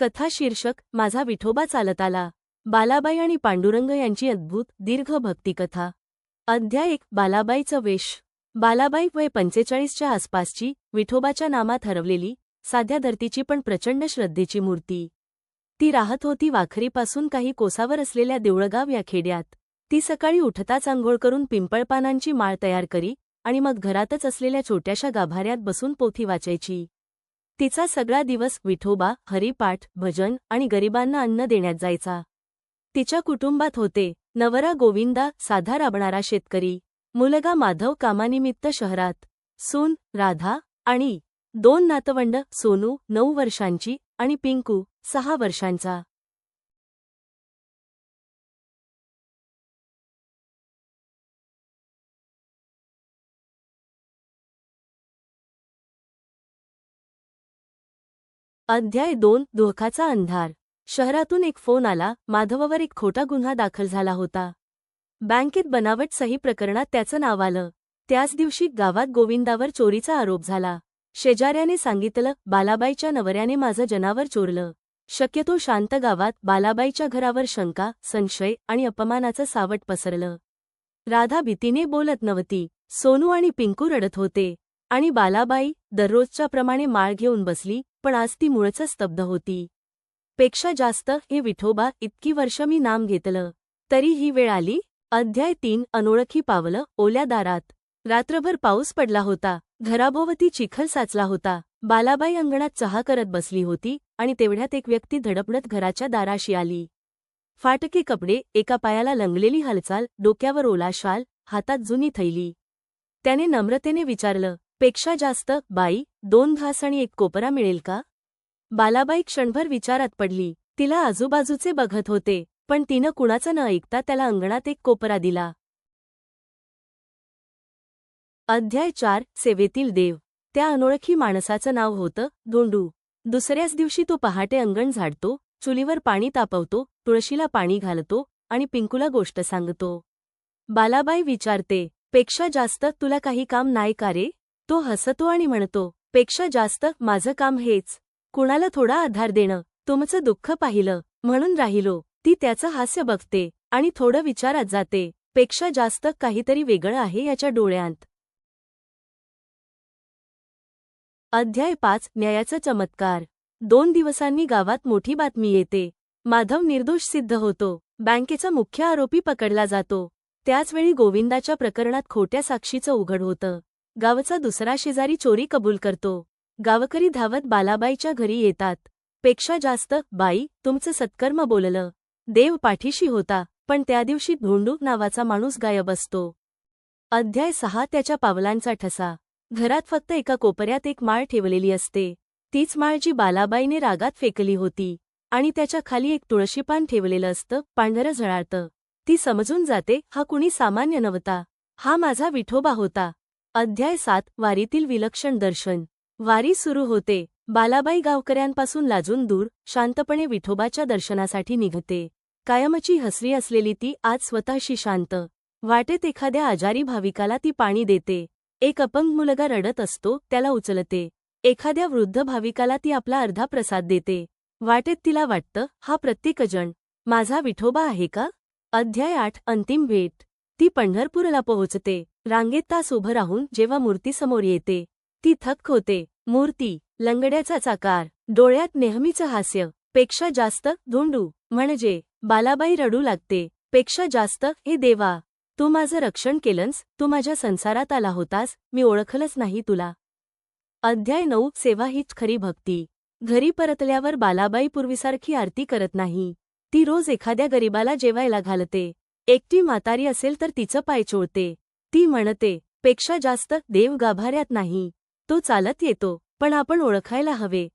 कथा शीर्षक माझा विठोबा चालत आला. बालाबाई आणि पांडुरंग यांची अद्भुत दीर्घ भक्तिकथा. अध्याय एक बालाबाईचं वेश बालाबाई वय पंचेचाळीसच्या आसपासची विठोबाच्या नामात हरवलेली साध्या धर्तीची पण प्रचंड श्रद्धेची मूर्ती. ती राहत होती वाखरीपासून काही कोसावर असलेल्या देवळगाव या खेड्यात. ती सकाळी उठताच आंघोळ करून पिंपळपानांची माळ तयार करी आणि मग घरातच असलेल्या छोट्याशा गाभाऱ्यात बसून पोथी वाचायची. तिचा सगळा दिवस विठोबा हरिपाठ भजन आणि गरिबांना अन्न देण्यात जायचा. तिच्या कुटुंबात होते नवरा गोविंदा साधा राबणारा शेतकरी मुलगा माधव कामानिमित्त शहरात सून राधा आणि दोन नातवंड सोनू नऊ वर्षांची आणि पिंकू सहा वर्षांचा. अध्याय दोन धोकाचा अंधार. शहरातून एक फोन आला माधववर एक खोटा गुन्हा दाखल झाला होता. बँकेत बनावट सही प्रकरणात त्याचं नाव आलं. त्याच दिवशी गावात गोविंदावर चोरीचा आरोप झाला. शेजाऱ्याने सांगितलं बालाबाईच्या नवऱ्याने माझं जनावर चोरलं. शक्यतो शांत गावात बालाबाईच्या घरावर शंका संशय आणि अपमानाचं सावट पसरलं. राधा भीतीने बोलत नव्हती. सोनू आणि पिंकू रडत होते. आणि बालाबाई दररोजच्या प्रमाणे माळ घेऊन बसली पण आज ती मुळच स्तब्ध होती. पेक्षा जास्त हे विठोबा इतकी वर्ष मी नाम घेतलं तरी ही वेळ आली अध्याय तीन अनोळखी पावलं ओल्या दारात. रात्रभर पाऊस पडला होता घराभोवती चिखल साचला होता. बालाबाई अंगणात चहा करत बसली होती आणि तेवढ्यात एक व्यक्ती धडपडत घराच्या दाराशी आली. फाटके कपडे एका पायाला लंगलेली हालचाल डोक्यावर ओला शाल हातात जुनी थैली. त्याने नम्रतेने विचारलं पेक्षा जास्त बाई दोन घास आणि एक कोपरा मिळेल का? बालाबाई क्षणभर विचारात पडली. तिला आजूबाजूचे बघत होते पण तिनं कुणाचं न ऐकता त्याला अंगणात एक कोपरा दिला. अध्याय चार सेवेतील देव. त्या अनोळखी माणसाचं नाव होतं धोंडू. दुसऱ्याच दिवशी तो पहाटे अंगण झाडतो चुलीवर पाणी तापवतो तुळशीला पाणी घालतो आणि पिंकूला गोष्ट सांगतो. बालाबाई विचारते पेक्षा जास्त तुला काही काम नाही का रे? तो हसतो आणि म्हणतो पेक्षा जास्त माझं काम हेच. कुणाला थोडा आधार देणं. तुमचं दुःख पाहिलं. म्हणून राहिलो. ती त्याचं हास्य बघते आणि थोडं विचारात जाते. पेक्षा जास्त काहीतरी वेगळं आहे याच्या डोळ्यांत. अध्याय पाच. न्यायाचा चमत्कार. दोन दिवसांनी गावात मोठी बातमी येते. माधव निर्दोष सिद्ध होतो. बँकेचा मुख्य आरोपी पकडला जातो. त्याचवेळी गोविंदाच्या प्रकरणात खोट्या साक्षीचं उघड होतं. गावचा दुसरा शेजारी चोरी कबूल करतो. गावकरी धावत बालाबाईच्या घरी येतात. पेक्षा जास्त बाई तुमचं सत्कर्म बोललं. देव पाठीशी होता पण त्या दिवशी धोंडूक नावाचा माणूस गायब असतो. अध्याय सहा त्याच्या पावलांचा ठसा. घरात फक्त एका कोपऱ्यात एक माळ ठेवलेली असते. तीच माळ जी बालाबाईने रागात फेकली होती. आणि त्याच्याखाली एक तुळशीपान ठेवलेलं असतं पांढरं झळाळतं. ती समजून जाते हा कुणी सामान्य नव्हता. हा माझा विठोबा होता. अध्याय सात वारीतील विलक्षण दर्शन. वारी सुरू होते. बालाबाई गावकऱ्यांपासून लाजून दूर शांतपणे विठोबाच्या दर्शनासाठी निघते. कायमची हसरी असलेली ती आज स्वतःशी शांत. वाटेत एखाद्या आजारी भाविकाला ती पाणी देते. एक अपंग मुलगा रडत असतो त्याला उचलते. एखाद्या वृद्ध भाविकाला ती आपला अर्धा प्रसाद देते. वाटेत तिला वाटतं हा प्रत्येकजण माझा विठोबा आहे का? अध्याय आठ अंतिम भेट. ती पंढरपूरला पोहोचते. रांगेत तास उभं राहून जेव्हा मूर्तीसमोर येते ती थक्क होते. मूर्ती लंगड्याचा चाकार डोळ्यात नेहमीचं हास्यपेक्षा जास्त धोंडू म्हणजे बालाबाई रडू लागते. पेक्षा जास्त हे देवा तू माझं रक्षण केलंस तू माझ्या संसारात आला होतास मी ओळखलंच नाही तुला. अध्याय नऊ सेवा हीच खरी भक्ती. घरी परतल्यावर बालाबाई पूर्वीसारखी आरती करत नाही. ती रोज एखाद्या गरीबाला जेवायला घालते. एकटी म्हातारी असेल तर तिचं पाय चोळते. ती म्हणते पेक्षा जास्त देव गाभाऱ्यात नाही. तो चालत येतो. पण आपण ओळखायला हवे.